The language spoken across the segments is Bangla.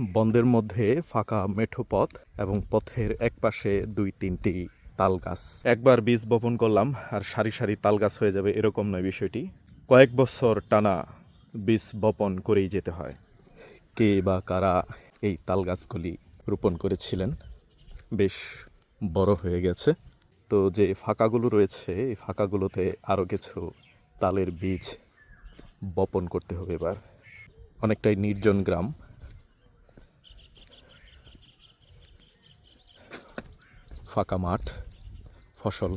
বন্দের মধ্যে ফাঁকা মেঠো পথ এবং পথের একপাশে দুই তিনটি তাল গাছ একবার বীজ বপন করলাম আর সারি সারি তাল গাছ হয়ে যাবে এরকম নয় বিষয়টি। কয়েক বছর টানা বীজ বপন করেই যেতে হয়। কে বা কারা এই তাল গাছগুলি রোপণ করেছিলেন? বেশ বড় হয়ে গেছে। তো যে ফাঁকাগুলো রয়েছে, এই ফাঁকাগুলোতে আরও কিছু তালের বীজ বপন করতে হবে এবার। অনেকটাই নির্জন গ্রাম। ফাঁকা মাঠ, ফসল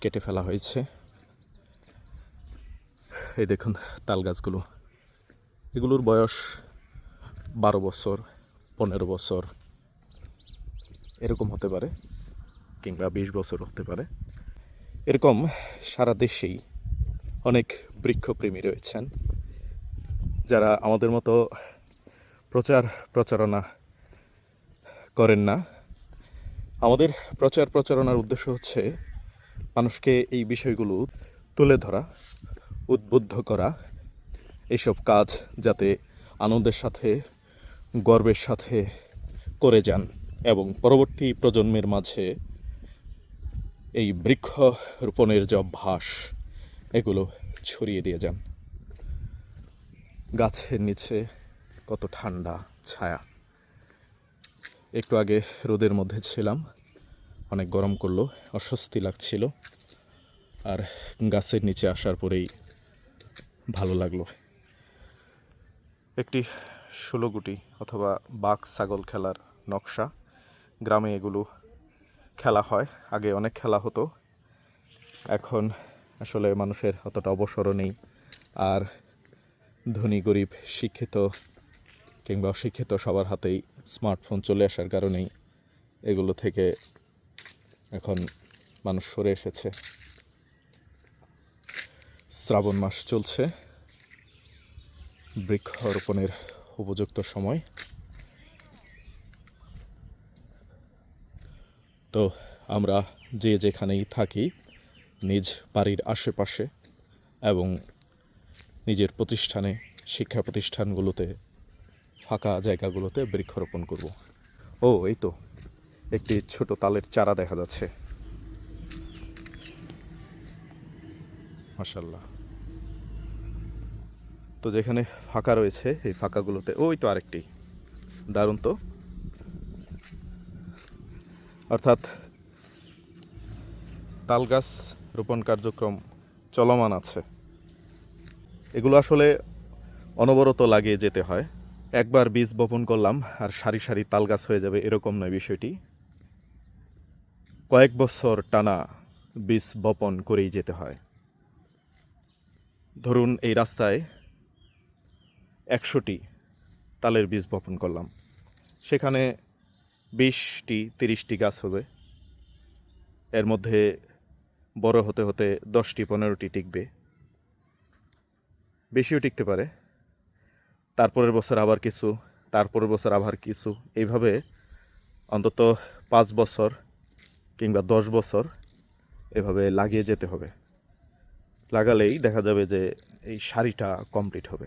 কেটে ফেলা হয়েছে। এই দেখুন তাল গাছগুলো। এগুলোর বয়স বারো বছর, পনেরো বছর। এরকম হতে পারে, কিংবা বিশ বছর হতে পারে। এরকম সারা দেশেই অনেক বৃক্ষপ্রেমী রয়েছেন, যারা আমাদের মতো প্রচার প্রচারণা করেন না। আমাদের প্রচার প্রচারণার উদ্দেশ্য হচ্ছে মানুষকে এই বিষয়গুলো তুলে ধরা, উদ্বুদ্ধ করা এইসব কাজ যাতে আনন্দের সাথে, গর্বের সাথে করে যান এবং পরবর্তী প্রজন্মের মাঝে এই বৃক্ষ রোপণের যে অভ্যাস, এগুলো ছড়িয়ে দিয়ে যান। গাছের নিচে কত ঠান্ডা ছায়া। একটু আগে রোদের মধ্যে ছিলাম। অনেক গরম করল, অস্বস্তি লাগছিল। আর গাছের নিচে আসার পরেই ভালো লাগল। একটি ষোলোগুটি অথবা বাঘ, ছাগল খেলার নকশা। গ্রামে এগুলো খেলা হয়, আগে অনেক খেলা হতো। এখন আসলে মানুষের অতটা অবসরও নেই। আর ধনী, গরিব, শিক্ষিত কিংবা অশিক্ষিত সবার হাতেই স্মার্টফোন চলে আসার কারণেই এগুলো থেকে এখন মানুষ সরে এসেছে। শ্রাবণ মাস চলছে। বৃক্ষরোপণের উপযুক্ত সময়। তো আমরা যে যেখানেই থাকি, নিজ বাড়ির আশেপাশে এবং নিজের প্রতিষ্ঠানে, শিক্ষা প্রতিষ্ঠানগুলোতে জায়গাগুলোতে বৃক্ষরোপণ করব। ও, এই তো। একটি ছোট তালের চারা দেখা যাচ্ছে। মাশাল্লাহ তো যেখানে ফাঁকা রয়েছে, এই ফাঁকাগুলোতে ওই তো আরেকটি। দারুণ তো। অর্থাৎ তাল গাছ রোপণ কার্যক্রম চলমান আছে। এগুলো আসলে অনবরত লাগিয়ে যেতে হয়। একবার বীজ বপন করলাম আর সারি সারি তাল গাছ হয়ে যাবে এরকম নয় বিষয়টি। কয়েক বছর টানা বীজ বপন করেই যেতে হয়। ধরুন এই রাস্তায় একশোটি তালের বীজ বপন করলাম। সেখানে বিশটি, তিরিশটি গাছ হবে। এর মধ্যে বড় হতে হতে দশটি, পনেরোটি টিকবে। বেশিও টিকতে পারে। তারপরের বছর আবার কিছু, তারপরের বছর আবার কিছু। এইভাবে অন্তত পাঁচ বছর কিংবা দশ বছর এভাবে লাগিয়ে যেতে হবে। লাগালেই দেখা যাবে যে এই শাড়িটা কমপ্লিট হবে।